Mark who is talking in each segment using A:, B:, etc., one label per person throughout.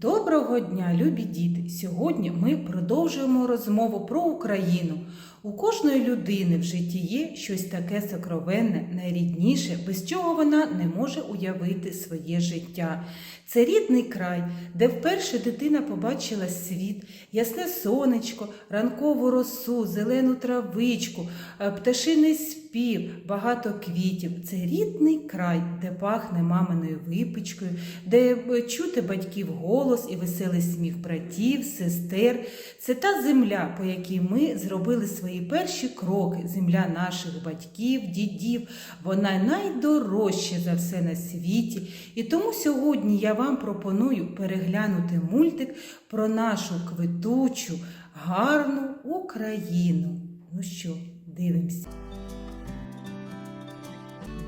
A: Доброго дня, любі діти! Сьогодні ми продовжуємо розмову про Україну. У кожної людини в житті є щось таке сокровенне, найрідніше, без чого вона не може уявити своє життя. Це рідний край, де вперше дитина побачила світ, ясне сонечко, ранкову росу, зелену травичку, е, пташиний спів, багато квітів. Це рідний край, де пахне маминою випічкою, де е, чути батьків голос і веселий сміх братів, сестер. Це та земля, по якій ми зробили свої перші кроки, земля наших батьків, дідів. Вона найдорожча за все на світі. І тому сьогодні я вам пропоную переглянути мультик про нашу квитучу, гарну Україну. Ну що, дивимося.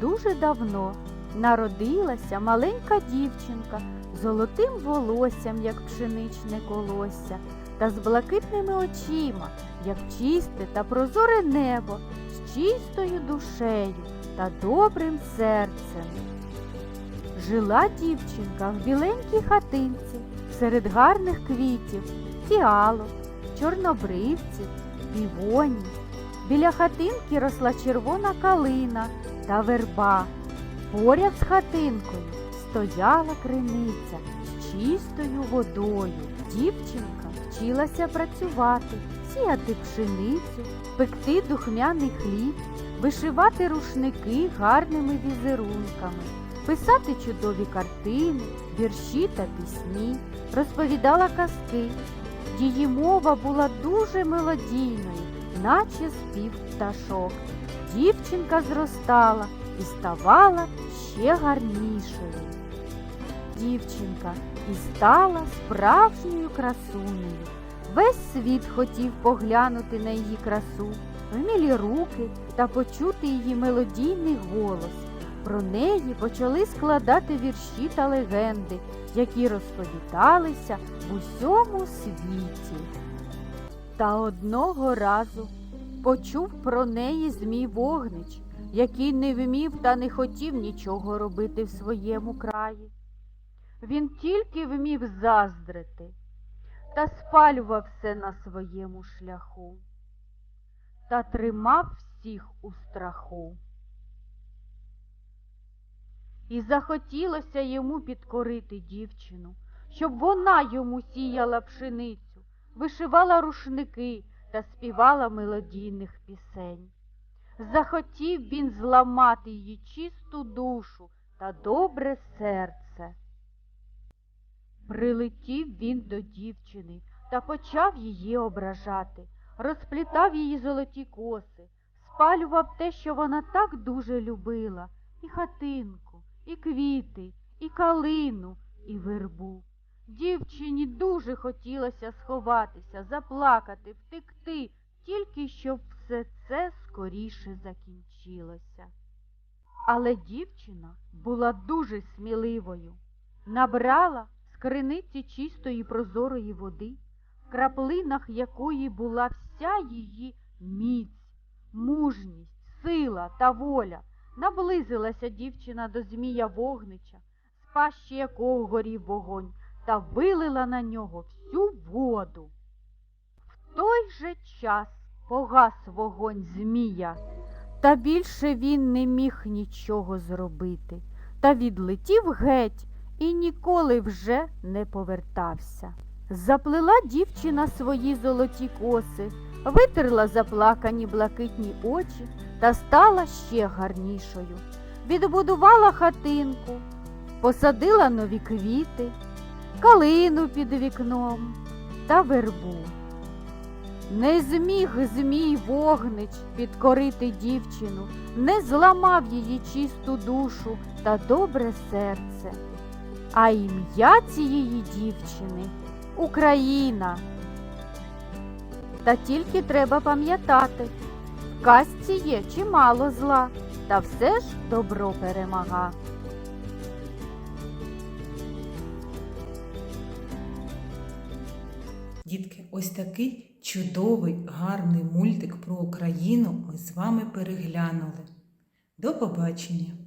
B: Дуже давно народилася маленька дівчинка золотим волоссям, як пшеничне колосся, та з блакитними очима, як чисте та прозоре небо, з чистою душею та добрим серцем. Жила дівчинка в біленькій хатинці серед гарних квітів, фіалок, чорнобривців, півоній. Біля хатинки росла червона калина та верба. Поряд з хатинкою стояла криниця з чистою водою. Дівчинка вчилася працювати, сіяти пшеницю, пекти духмяний хліб, вишивати рушники гарними візерунками, писати чудові картини, вірші та пісні, розповідала казки. Її мова була дуже мелодійною, наче спів пташок. Дівчинка зростала і ставала ще гарнішою. Дівчинка і стала справжньою красунею. Весь світ хотів поглянути на її красу, вмілі руки та почути її мелодійний голос. Про неї почали складати вірші та легенди, які розповідалися в усьому світі. Та одного разу почув про неї Змій Вогнич, який не вмів та не хотів нічого робити в своєму краї. Він тільки вмів заздрити та спалював все на своєму шляху та тримав всіх у страху. І захотілося йому підкорити дівчину, щоб вона йому сіяла пшеницю, вишивала рушники та співала мелодійних пісень. Захотів він зламати її чисту душу та добре серце. Прилетів він до дівчини та почав її ображати, розплітав її золоті коси, спалював те, що вона так дуже любила, і хатинку, і квіти, і калину, і вербу. Дівчині дуже хотілося сховатися, заплакати, втекти, тільки щоб все це скоріше закінчилося. Але дівчина була дуже сміливою, набрала з криниці чистої прозорої води, в краплинах якої була вся її міць, мужність, сила та воля. Наблизилася дівчина до Змія вогнича, з пащі якого горів вогонь, та вилила на нього всю воду. В той же час погас вогонь Змія, та більше він не міг нічого зробити, та відлетів геть і ніколи вже не повертався. Заплела дівчина свої золоті коси, витерла заплакані блакитні очі та стала ще гарнішою. Відбудувала хатинку, посадила нові квіти, калину під вікном та вербу. Не зміг змій вогнич підкорити дівчину, не зламав її чисту душу та добре серце. А ім'я цієї дівчини Україна. Та тільки треба пам'ятати, в казці є чимало зла, та все ж добро перемага.
A: Дітки, ось такий чудовий, гарний мультик про Україну ми з вами переглянули. До побачення!